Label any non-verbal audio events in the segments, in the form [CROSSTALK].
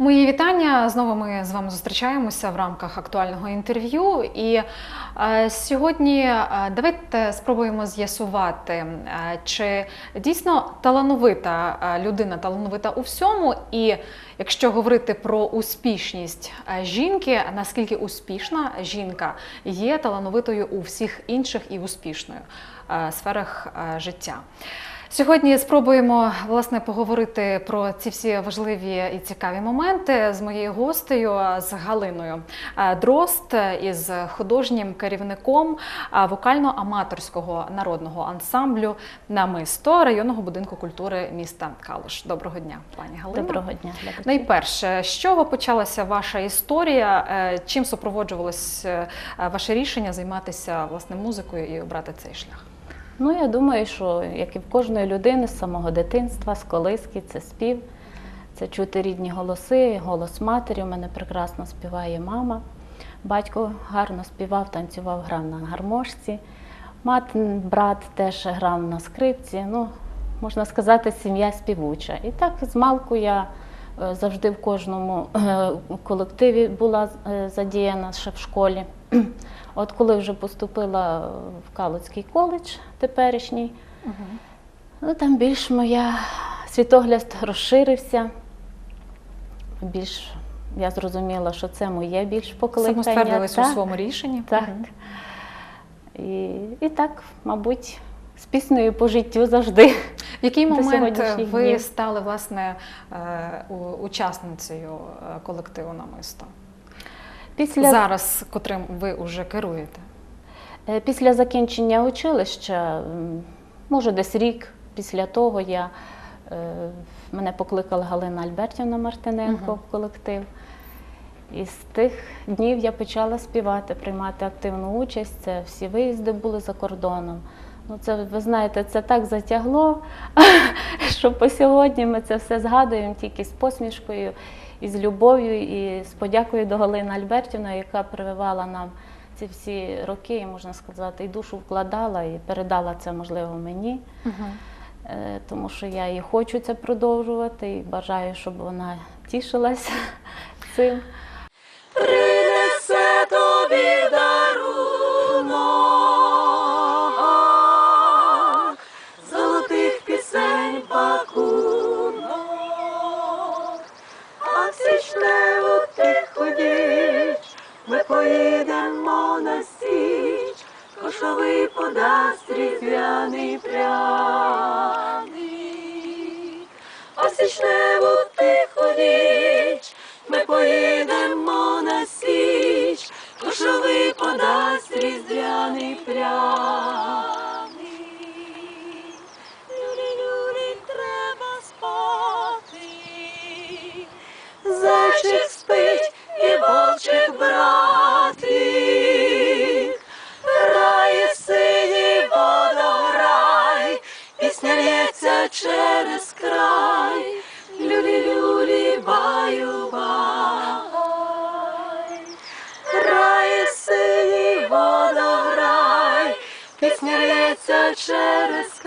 Мої вітання. Знову ми з вами зустрічаємося в рамках актуального інтерв'ю. І е, сьогодні е, давайте спробуємо з'ясувати, е, чи дійсно талановита е, людина талановита у всьому, і якщо говорити про успішність е, жінки, наскільки успішна жінка є талановитою у всіх інших і успішною е, сферах е, життя. Сьогодні спробуємо власне поговорити про ці всі важливі і цікаві моменти з моєю гостею, з Галиною е, Дрозд, із художнім керівником е, вокально-аматорського народного ансамблю Намисто районного будинку культури міста Калуш. Доброго дня, пані Галино. Доброго дня. Найперше, з чого почалася ваша історія? Е, Чим супроводжувалось е, ваше рішення займатися власне музикою і обрати цей шлях? Ну, я думаю, що як і в кожної людини з самого дитинства, з колиски, це спів, це чути рідні голоси, голос матері. У мене прекрасно співає мама. Батько гарно співав, танцював, грав на гармошці. Мат, брат теж грав на скрипці. Ну, можна сказати, сім'я співуча. І так з малку я е, завжди в кожному е, колективі була е, задіяна ще в школі. От коли вже поступила в Калуцький коледж теперішній, ну там більш моя світогляд розширився. Більш я зрозуміла, що це моє більш покликання. Самоствердились у своєму рішенні? Так. І, і так, мабуть, з піснею по життю завжди. В який момент ви днів. стали власне е, учасницею е, колективу намисто? Після Зараз, котрим ви вже керуєте? Е, Після закінчення училища, може десь рік після того, я, е, мене покликала Галина Альбертівна Мартиненко Мгм. в колектив. І з тих днів я почала співати, приймати активну участь. Це всі виїзди були за кордоном. Ну, це, ви знаєте, це так затягло, [LAUGHS] що по сьогодні ми це все згадуємо тільки з посмішкою, і з любов'ю, і з подякою до Галини Альбертівни, яка прививала нам ці всі роки, і можна сказати, і душу вкладала, і передала це, можливо, мені. Е, Тому що я і хочу це продовжувати, і бажаю, щоб вона тішилася [LAUGHS] цим. Принесе тобі дарунок, поїдемо на січ, кошовий подасть різдвяний пряник. А в січневу тиху ніч ми поїдемо на січ, кошовий подасть різдвяний спати, зайчик спить і вовчик братик. Через край. Люлі-люлі баю-бай. Грає синій водограй, пісня лється через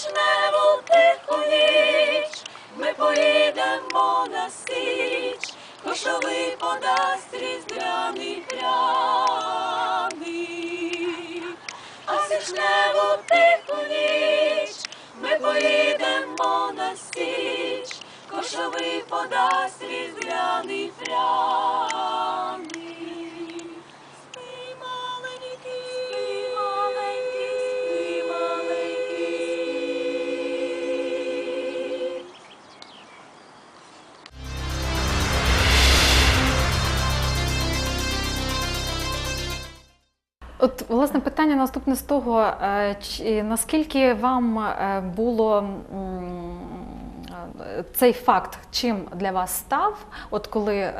В тиху ніч ми поїдемо на січ, кошовий подасть різдвяний пряник. А в січневу тиху ніч ми поїдемо на січ, кошовий подасть різдвяний пряник. От власне питання наступне з того, е, чи- наскільки вам е, було е, цей факт, чим для вас став, от коли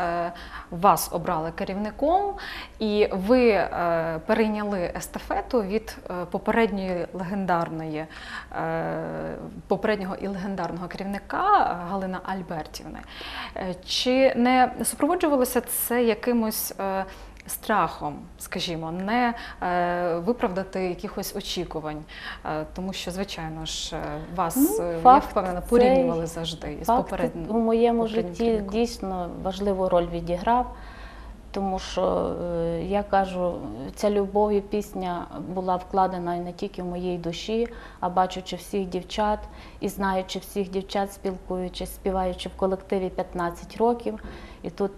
вас обрали керівником, і ви перейняли естафету від попередньої легендарної, попереднього і легендарного керівника Галина Альбертівни. Чи не супроводжувалося це якимось страхом, скажімо, не е, виправдати якихось очікувань, е, тому що, звичайно ж, е, вас Ну, е, я факт впевнена цей- порівнювали завжди із Факт попереднім. у моєму житті керівником. дійсно важливу роль відіграв, тому що я кажу, ця любов і пісня була вкладена не тільки в моїй душі, а бачучи всіх дівчат і знаючи всіх дівчат, спілкуючись, співаючи в колективі 15 років. І тут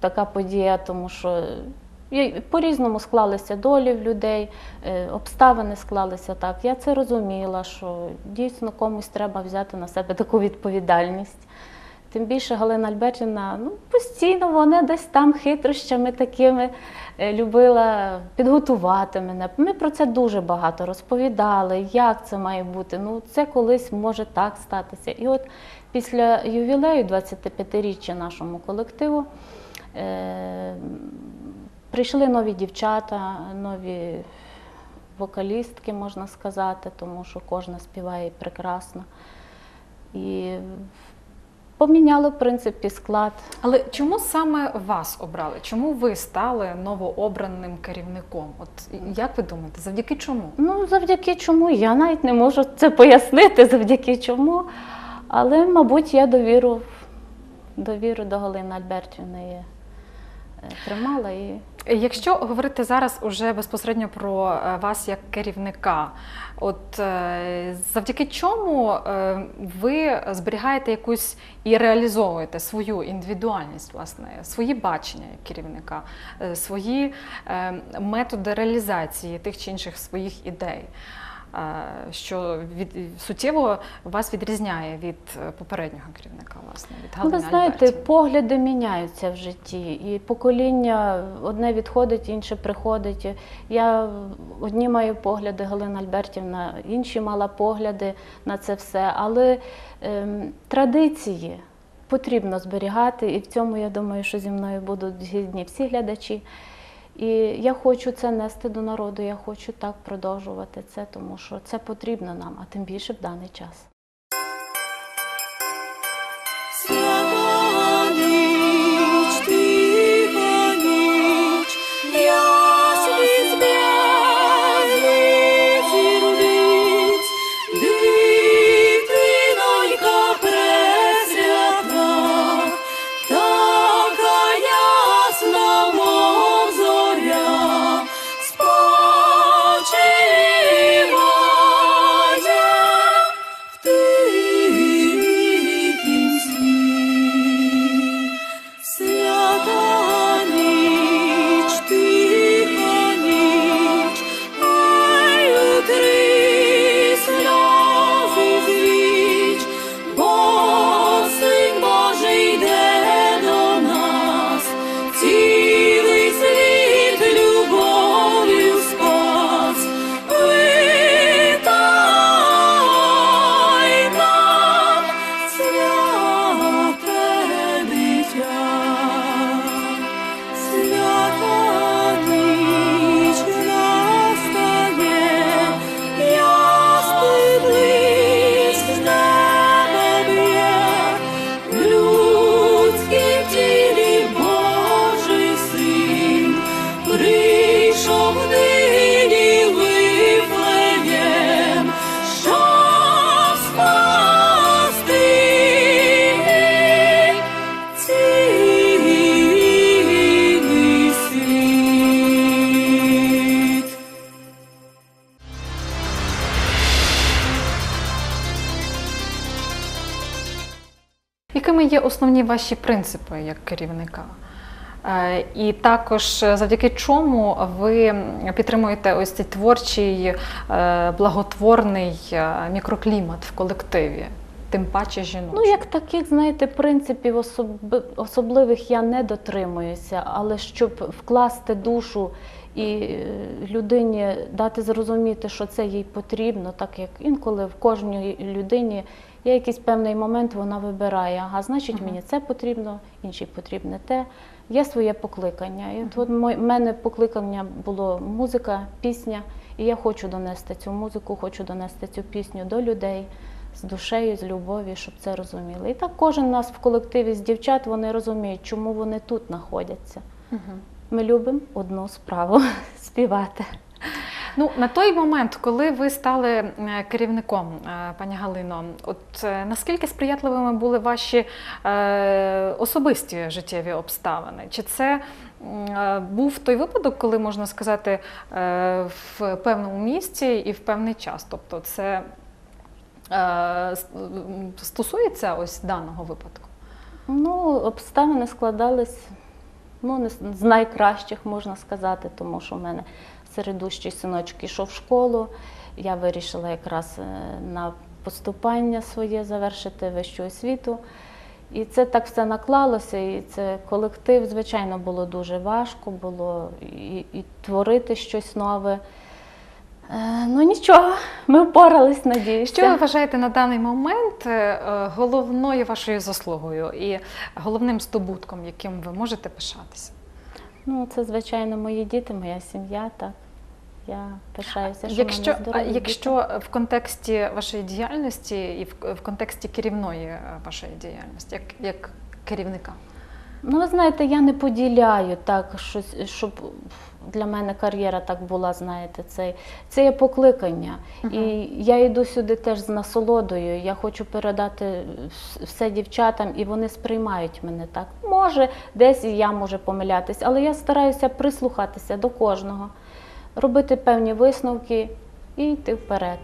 така подія, тому що по-різному склалися долі в людей, е, обставини склалися так. Я це розуміла, що дійсно комусь треба взяти на себе таку відповідальність. Тим більше Галина Альбертівна ну, постійно вона десь там хитрощами такими е, любила підготувати мене. Ми про це дуже багато розповідали, як це має бути. Ну, це колись може так статися. І от після ювілею 25-річчя нашому колективу е, прийшли нові дівчата, нові вокалістки, можна сказати, тому що кожна співає прекрасно. І поміняли, в принципі, склад. Але чому саме вас обрали? Чому ви стали новообраним керівником? От як ви думаєте, завдяки чому? Ну, завдяки чому? Я навіть не можу це пояснити, завдяки чому. Але, мабуть, я довіру, довіру до Галини Альбертівни е, тримала і Якщо говорити зараз уже безпосередньо про е, вас як керівника, от е, завдяки чому е, ви зберігаєте якусь і реалізовуєте свою індивідуальність, власне, свої бачення як керівника, свої методи реалізації тих чи інших своїх ідей? Що від суттєво вас відрізняє від е, попереднього керівника, власне, від Ну, Галини ви знаєте, Альбертівни? погляди міняються в житті, і покоління одне відходить, інше приходить. Я одні маю погляди, Галина Альбертівна, інші мала погляди на це все. Але ем, традиції потрібно зберігати, і в цьому я думаю, що зі мною будуть згідні всі глядачі. І я хочу це нести до народу, я хочу так продовжувати це, тому що це потрібно нам, а тим більше в даний час. Основні ваші принципи як керівника? Е, І також е, завдяки чому ви підтримуєте ось цей творчий, е, благотворний мікроклімат в колективі? тим паче жіночу? Ну, як таких, знаєте, принципів особи- особливих я не дотримуюся, але щоб вкласти душу і е, людині дати зрозуміти, що це їй потрібно, так як інколи в кожній людині є якийсь певний момент, вона вибирає, ага, значить, мені це потрібно, іншій потрібне те. Є своє покликання. І от, моє- мене покликання було музика, пісня, і я хочу донести цю музику, хочу донести цю пісню до людей з душею, з любов'ю, щоб це розуміли. І так кожен нас в колективі з дівчат вони розуміють, чому вони тут знаходяться. Мгм. Ми любимо одну справу [LAUGHS] співати. Ну, на той момент, коли ви стали е, керівником, е, пані Галино, от е, наскільки сприятливими були ваші е, особисті життєві обставини? Чи це е, був той випадок, коли можна сказати е, в певному місці і в певний час? Тобто, це е, стосується ось даного випадку? Ну, обставини складались ну, не з- найкращих, можна сказати, тому що в мене середущий синочок йшов в школу. Я вирішила якраз е, на поступання своє завершити вищу освіту. І це так все наклалося, і це колектив, звичайно, було дуже важко, було і, і творити щось нове. Е, ну нічого, ми впорались, надіюся. Що ви вважаєте на даний момент е, головною вашою заслугою і головним здобутком, яким ви можете пишатися? Ну, це, звичайно, мої діти, моя сім'я, так. Я пишаюся, що Якщо, мене якщо в контексті вашої діяльності і в, в контексті керівної е, вашої діяльності, як, як керівника? Ну, ви знаєте, я не поділяю так, щось, щоб для мене кар'єра так була, знаєте, це, це є покликання. Мгм. І я йду сюди теж з насолодою. Я хочу передати все дівчатам, і вони сприймають мене так. Може, десь і я можу помилятись, але я стараюся прислухатися до кожного, робити певні висновки і йти вперед.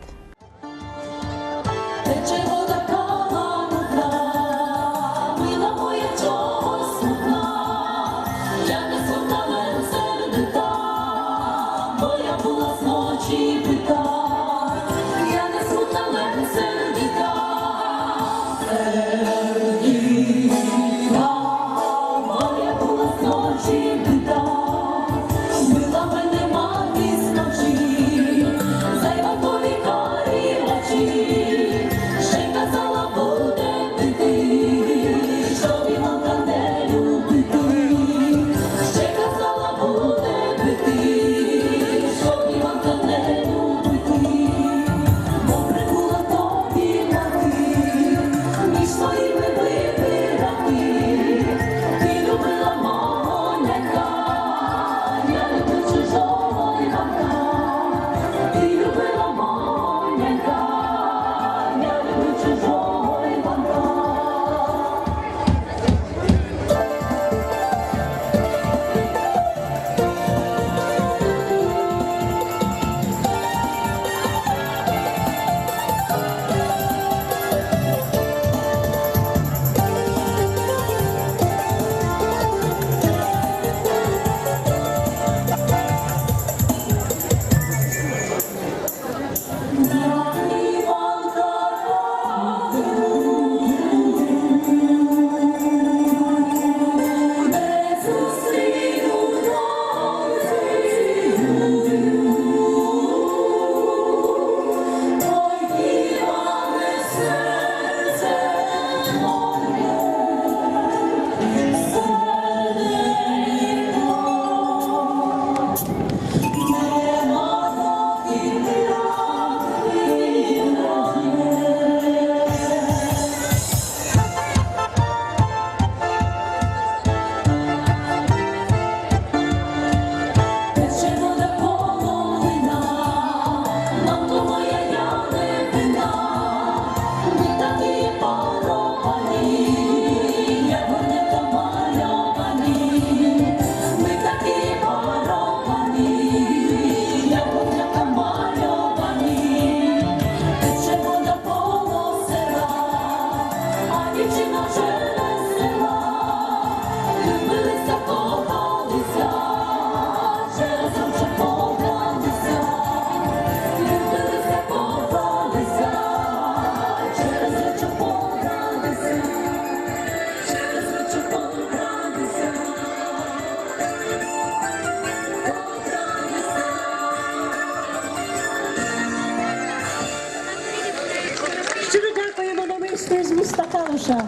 Саша.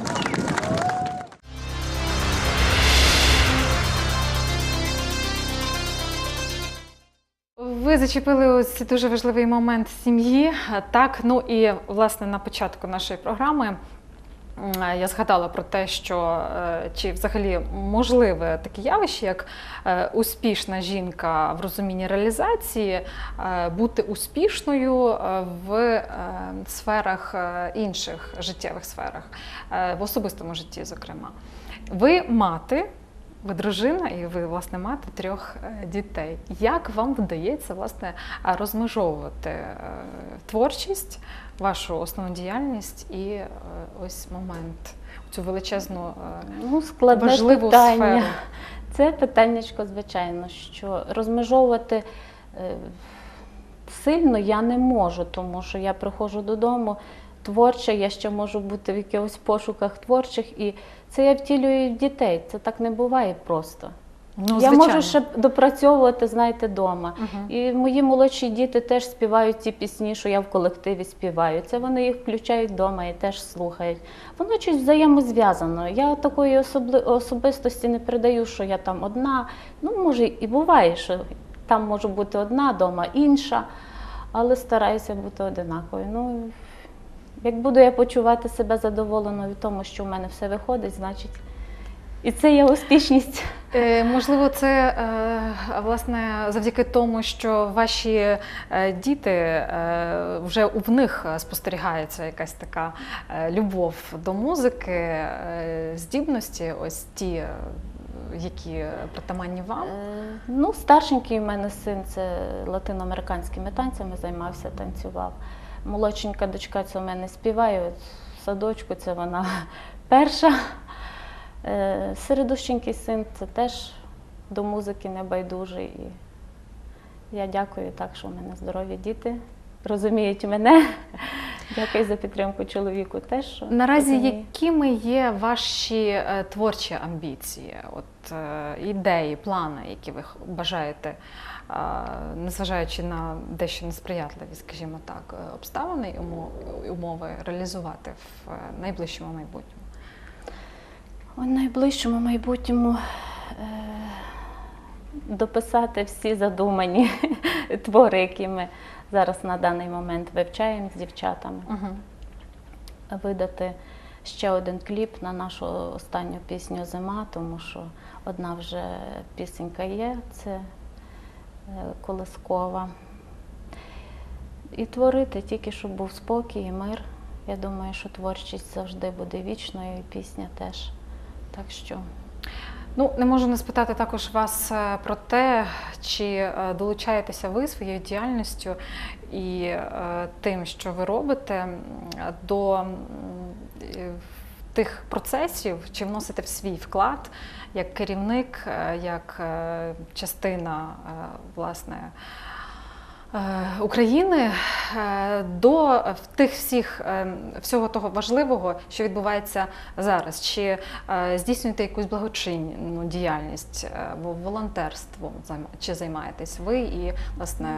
Ви зачепили ось дуже важливий момент сім'ї. Так, ну і власне на початку нашої програми я згадала про те, що е, чи взагалі можливе таке явище, як е, успішна жінка в розумінні реалізації, е, бути успішною е, в е, сферах е, інших життєвих сферах, е, в особистому житті, зокрема. Ви мати. Ви дружина і ви власне мати трьох е, дітей. Як вам вдається власне е, розмежовувати е, творчість, вашу основну діяльність і е, ось момент, цю величезну е, Ну, складне важливу питання. сферу? Це питаннячко, звичайно, що розмежовувати е, сильно я не можу, тому що я приходжу додому творча, я ще можу бути в якихось пошуках творчих, і це я втілюю в дітей. Це так не буває просто. Ну, я можу ще допрацьовувати, знаєте, вдома. Мгм. І мої молодші діти теж співають ті пісні, що я в колективі співаю. Це вони їх включають вдома і теж слухають. Воно щось взаємозв'язано. Я такої особли... особистості не передаю, що я там одна. Ну, може, і буває, що там може бути одна, вдома інша, але стараюся бути одинаковою. Ну, як буду я почувати себе задоволено від тому, що в мене все виходить, значить. І це є успішність. Е, Можливо, це е, власне завдяки тому, що ваші е, діти вже в них спостерігається якась така любов до музики, здібності, ось ті, які притаманні вам. Ну, старшенький у мене син це латиноамериканськими танцями займався, танцював. Молодшенька дочка це у мене співає. От в садочку це вона перша. Е, Середущенький син це теж до музики небайдужий. І я дякую так, що в мене здорові діти, розуміють мене. [LAUGHS] Дякую за підтримку чоловіку теж. Наразі розуміє. якими є ваші е, творчі амбіції, от е, ідеї, плани, які ви бажаєте, незважаючи на дещо несприятливі, скажімо так, обставини і умови реалізувати в найближчому майбутньому? У найближчому майбутньому е, дописати всі задумані [LAUGHS] твори, які ми зараз на даний момент вивчаємо з дівчатами, Угу. видати ще один кліп на нашу останню пісню Зима, тому що одна вже пісенька є, це е, Колискова. І творити тільки, щоб був спокій і мир. Я думаю, що творчість завжди буде вічною, і пісня теж. Так що Ну, не можу не спитати також вас е, про те, чи е, долучаєтеся ви своєю діяльністю і е, тим, що ви робите, до тих процесів, чи вносите в свій вклад як керівник, як частина власне. Е, України е, до тих всіх е, всього того важливого, що відбувається зараз, чи здійснюєте якусь благочинну діяльність або волонтерством чи займаєтесь ви і власне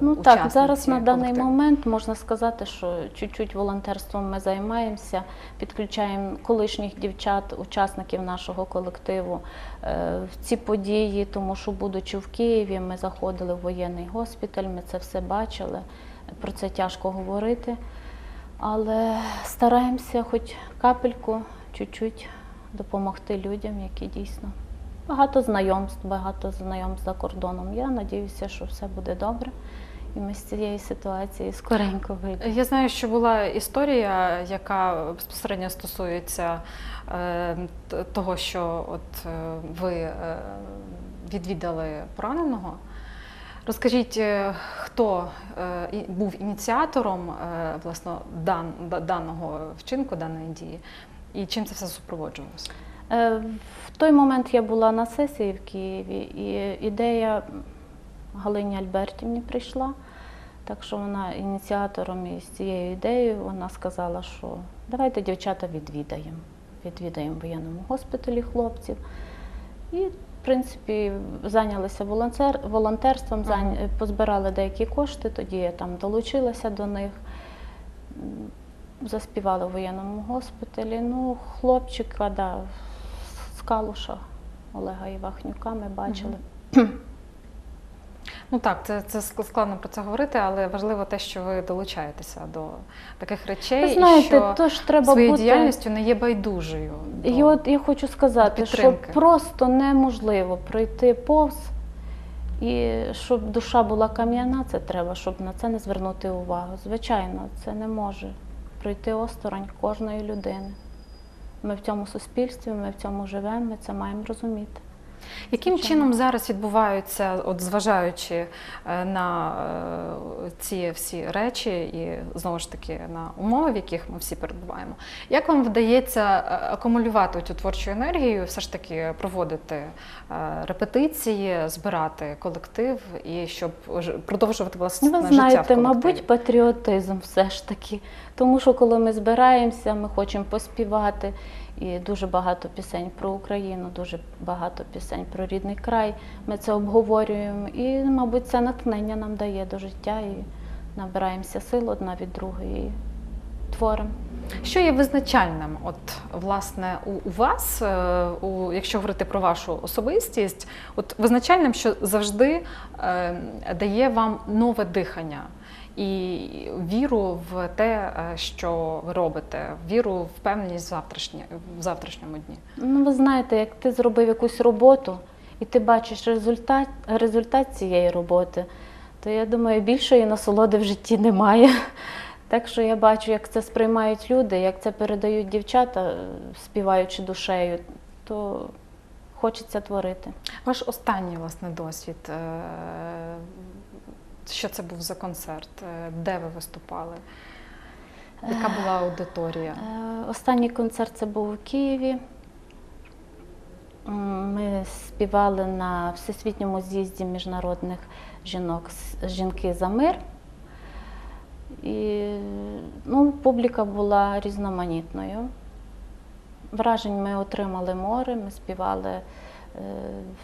Ну так, зараз на даний момент можна сказати, що чуть-чуть волонтерством ми займаємося, підключаємо колишніх дівчат, учасників нашого колективу в ці події, тому що, будучи в Києві, ми заходили в воєнний госпіталь, ми це все бачили. Про це тяжко говорити, але стараємося хоч капельку, чуть-чуть допомогти людям, які дійсно. Багато знайомств, багато знайомств за кордоном. Я надіюся, що все буде добре. І ми з цієї ситуації скоренько вийдемо. Я знаю, що була історія, яка безпосередньо стосується е, того, що от е, ви е, відвідали пораненого. Розкажіть, е, хто е, був ініціатором е, власне дан, даного вчинку, даної дії, і чим це все супроводжувалося? В той момент я була на сесії в Києві, і ідея Галині Альбертівні прийшла. Так що вона ініціатором із цією ідеєю вона сказала, що давайте дівчата відвідаємо. Відвідаємо в воєнному госпіталі хлопців. І, принципі, зайнялися волонтер, волонтерством, зайня- позбирали деякі кошти, тоді я там долучилася до них. Заспівали в воєнному госпіталі. Ну, хлопчика, да, з Калуша Олега Івахнюка ми бачили. Ну так, це, це складно про це говорити, але важливо те, що ви долучаєтеся до таких речей, Ви і що то треба своєю бути. діяльністю не є байдужою. до- І от я хочу сказати, що просто неможливо пройти повз, і щоб душа була кам'яна, це треба, щоб на це не звернути увагу. Звичайно, це не може пройти осторонь кожної людини. Ми в цьому суспільстві, ми в цьому живемо, ми це маємо розуміти. Яким Звичайно. чином зараз відбуваються, от зважаючи е, на е, ці всі речі і знову ж таки на умови, в яких ми всі перебуваємо, як вам вдається е, акумулювати цю творчу енергію, все ж таки проводити репетиції, збирати колектив і щоб продовжувати власне Ну, ви життя в знаєте, колективі? мабуть, патріотизм все ж таки. Тому що коли ми збираємося, ми хочемо поспівати. І дуже багато пісень про Україну, дуже багато пісень про рідний край. Ми це обговорюємо. І, мабуть, це натхнення нам дає до життя і набираємося сил одна від другої творимо. Що є визначальним, от власне у, у вас, е, у, якщо говорити про вашу особистість, от визначальним, що завжди е, дає вам нове дихання і віру в те, е, що ви робите, віру в впевненість в, завтрашньому дні. Ну, ви знаєте, як ти зробив якусь роботу і ти бачиш результат, результат цієї роботи, то я думаю, більшої насолоди в житті немає. [LAUGHS] Так що я бачу, як це сприймають люди, як це передають дівчата, е, співаючи душею, то хочеться творити. Ваш останній власне досвід. Е, Що це був за концерт? Е, Де ви виступали? Яка була аудиторія? Е, Останній концерт це був у Києві. Ми співали на всесвітньому з'їзді міжнародних жінок жінки за мир. І ну, публіка була різноманітною. Вражень ми отримали море, ми співали е,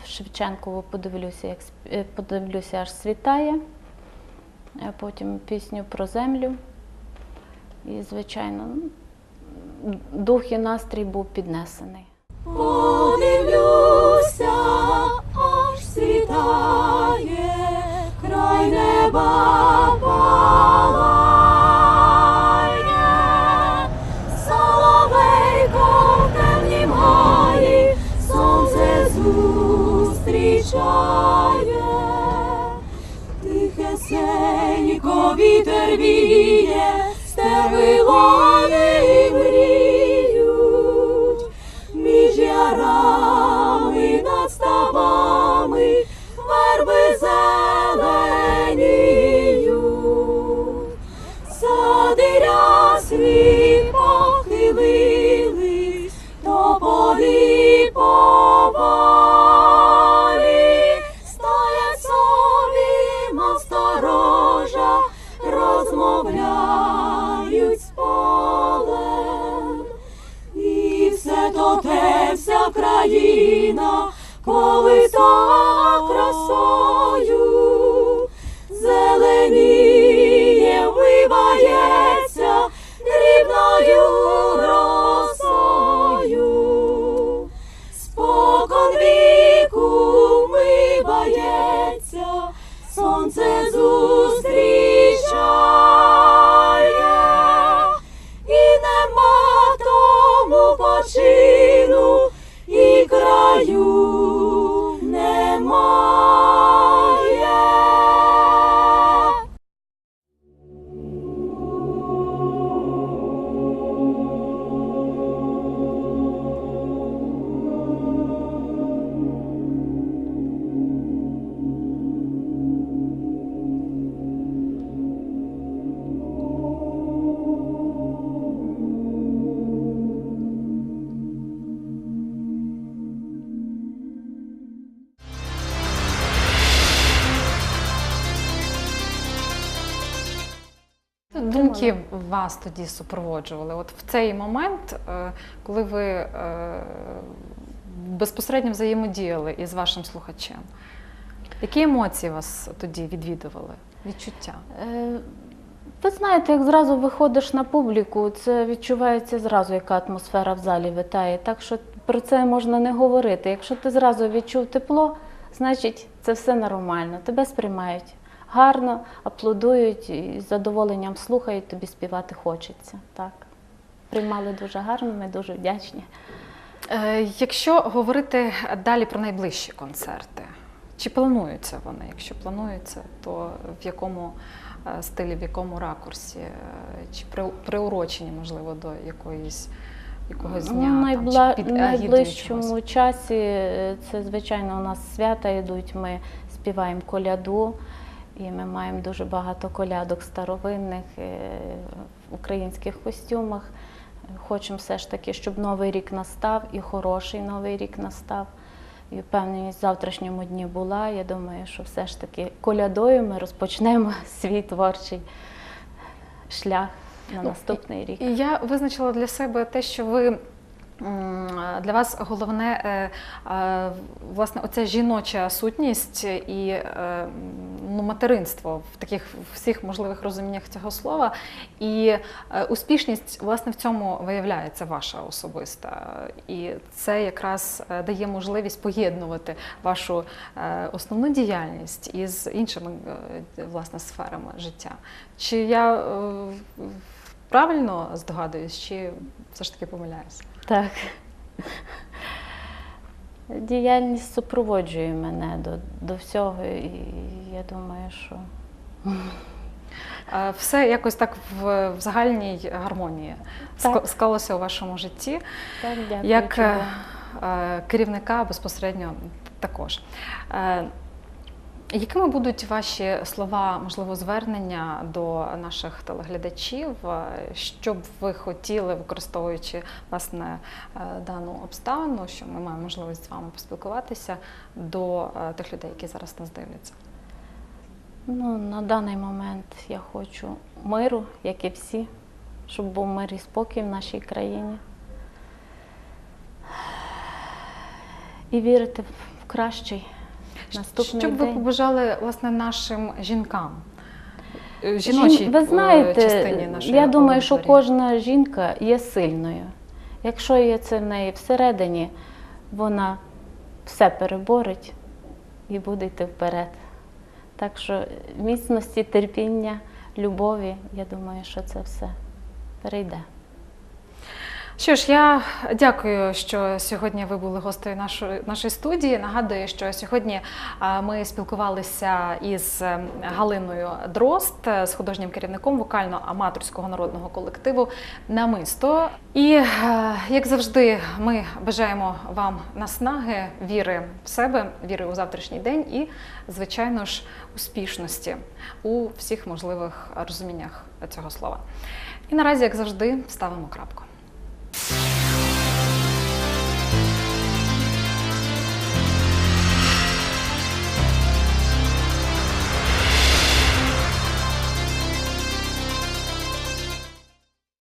Шевченкову подивлюся, як сп- е, подивлюся, аж світає. Потім пісню про землю. І, звичайно, дух і настрій був піднесений. Подивлюся, аж світає, край неба стеви лани мріють, між ярами над стабами верби зеленіють, коли красою, зеленіє, вмивається дрібною росою. Спокон віку вмивається, сонце зустрічає, і нема тому почину, і краю вас тоді супроводжували. От в цей момент, е, коли ви е, безпосередньо взаємодіяли із вашим слухачем, які емоції вас тоді відвідували? Відчуття? Е, Ви знаєте, як зразу виходиш на публіку, це відчувається зразу, яка атмосфера в залі витає. Так що про це можна не говорити. Якщо ти зразу відчув тепло, значить це все нормально. Тебе сприймають гарно, аплодують і з задоволенням слухають, тобі співати хочеться. Так. Приймали дуже гарно, ми дуже вдячні. Е, Якщо говорити далі про найближчі концерти, чи плануються вони? Якщо плануються, то в якому е, стилі, в якому ракурсі, Е, чи приурочені, можливо, до якоїсь якогось дня? Ну, там, найбла... чи під найближчому часі це, звичайно, у нас свята йдуть. Ми співаємо коляду, і ми маємо дуже багато колядок старовинних е, в українських костюмах. Хочемо все ж таки, щоб новий рік настав і хороший новий рік настав. І впевненість в завтрашньому дні була. Я думаю, що все ж таки колядою ми розпочнемо [LAUGHS] свій творчий шлях на Ну, наступний рік. Я визначила для себе те, що ви. Для вас головне е, е, власне оця жіноча сутність і е, ну, материнство в таких всіх можливих розуміннях цього слова. І успішність власне в цьому виявляється ваша особиста. І це якраз дає можливість поєднувати вашу основну діяльність із іншими власне сферами життя. Чи я правильно здогадуюсь, чи все ж таки помиляюся? Так. Діяльність супроводжує мене до, до всього, і я думаю, що Все якось так в, в загальній гармонії Так. склалося у вашому житті, так, дякую. як е, е, керівника безпосередньо також. Е, Якими будуть ваші слова, можливо, звернення до наших телеглядачів? Що б ви хотіли, використовуючи власне е, дану обставину, що ми маємо можливість з вами поспілкуватися до е, тих людей, які зараз нас дивляться? Ну, на даний момент я хочу миру, як і всі, щоб був мир і спокій в нашій країні. І вірити в кращий наступний Що б ви день. побажали власне нашим жінкам? Е, Жіночій ви е, знаєте, частині нашої я думаю, що аудиторії? кожна жінка є сильною. Якщо є це в неї всередині, вона все переборить і буде йти вперед. Так що міцності, терпіння, любові, я думаю, що це все перейде. Що ж, я дякую, що сьогодні ви були гостею нашої, нашої студії. Нагадую, що сьогодні ми спілкувалися із е, Галиною Дрозд, е, з художнім керівником вокально-аматорського народного колективу Намисто. І е, як завжди, ми бажаємо вам наснаги, віри в себе, віри у завтрашній день і, звичайно ж, успішності у всіх можливих розуміннях цього слова. І наразі, як завжди, ставимо крапку.